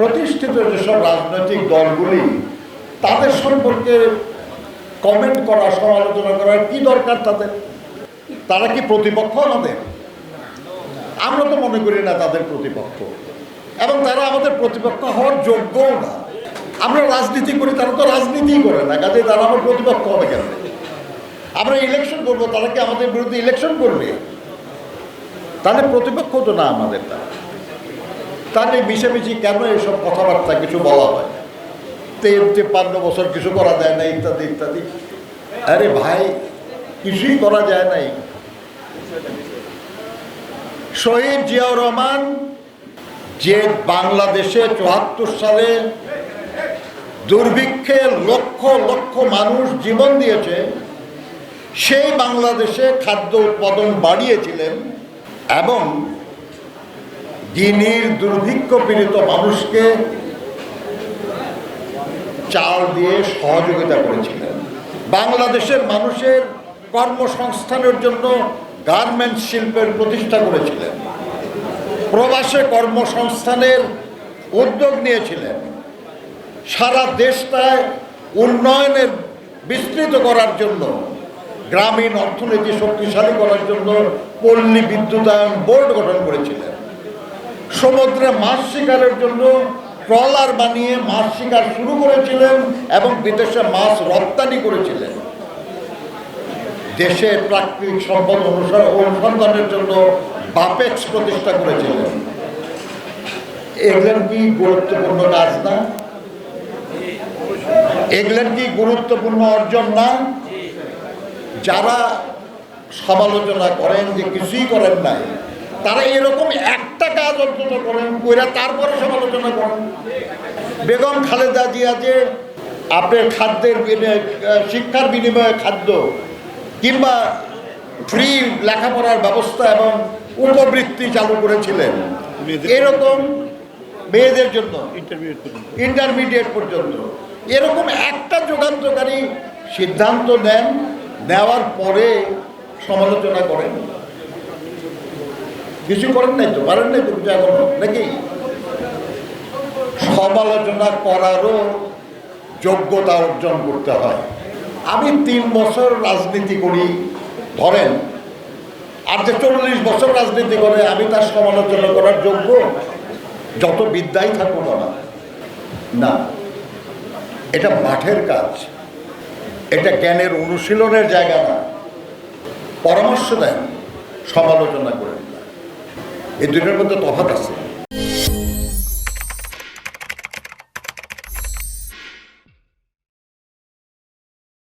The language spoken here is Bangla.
প্রতিষ্ঠিত যেসব রাজনৈতিক দলগুলি, তাদের সম্পর্কে কমেন্ট করা, সমালোচনা করার কি দরকার তাদের? তারা কি প্রতিপক্ষ আমাদের? আমরা তো মনে করি না তাদের প্রতিপক্ষ। এবং তারা আমাদের প্রতিপক্ষ হওয়ার যোগ্যও না। আমরা রাজনীতি করি, তারা তো রাজনীতিই করে না। কাজে তারা আমার প্রতিপক্ষ হবে কেন? আমরা ইলেকশন করব, তারা কি আমাদের বিরুদ্ধে ইলেকশন করবে? তাহলে প্রতিপক্ষ তো না আমাদের, তারা। তাহলে মিশামিশি কেন এসব কথাবার্তা কিছু বলা হয়? তেল তিপ্পান্ন বছর কিছু করা যায় না, ইত্যাদি ইত্যাদি। আরে ভাই, কিছুই করা যায় নাই। শহীদ জিয়াউর রহমান যে বাংলাদেশে চুয়াত্তর সালে দুর্ভিক্ষে লক্ষ লক্ষ মানুষ জীবন দিয়েছে, সেই বাংলাদেশে খাদ্য উৎপাদন বাড়িয়েছিলেন এবং গিনির দুর্ভিক্ষ পীড়িত মানুষকে চাল দিয়ে সহযোগিতা করেছিলেন। বাংলাদেশের মানুষের কর্মসংস্থানের জন্য গার্মেন্টস শিল্পের প্রতিষ্ঠা করেছিলেন। প্রবাসে কর্মসংস্থানের উদ্যোগ নিয়েছিলেন। সারা দেশটায় উন্নয়নের বিস্তৃত করার জন্য, গ্রামীণ অর্থনীতি শক্তিশালী করার জন্য পল্লী বিদ্যুতায়ন বোর্ড গঠন করেছিলেন। সমুদ্রে মাছ শিকারের জন্য ট্রলার বানিয়ে মাছ শিকার শুরু করেছিলেন এবং বিদেশে মাছ রপ্তানি করেছিলেন। দেশের প্রাকৃতিক সম্পদ অনুসন্ধানের জন্য বাপেক্স প্রতিষ্ঠা করেছিলেন। এগুলেন কি গুরুত্বপূর্ণ কাজ না? এগুলেন কি গুরুত্বপূর্ণ অর্জন না? যারা সমালোচনা করেন যে কিছুই করেন নাই তারা এরকম একটা কাজ অন্তত করেন কইরা তারপরে সমালোচনা করেন বেগম খালেদা জিয়া যে আপনার খাদ্যের বিনিময়ে শিক্ষার বিনিময়ে খাদ্য কিংবা ফ্রি লেখাপড়ার ব্যবস্থা এবং উপবৃত্তি চালু করেছিলেন এরকম মেয়েদের জন্য ইন্টারমিডিয়েট পর্যন্ত। এরকম একটা যোগান্তকারী সিদ্ধান্ত নেন নেওয়ার পরে সমালোচনা করেন। কিছু করেন নাই তো? পারেন নাই তো এখনও নাকি? সমালোচনা করারও যোগ্যতা অর্জন করতে হয়। আমি তিন বছর রাজনীতি করি, ধরেন। আর যে চল্লিশ বছর রাজনীতি করে, আমি তার সমালোচনা করার যোগ্য? যত বিদ্যাই থাকুক না না। এটা মাঠের কাজ। এটা জ্ঞানের অনুশীলনের জায়গা না। পরামর্শ দেন, সমালোচনা করেন না এই দুটোর মধ্যে তফাত আছে।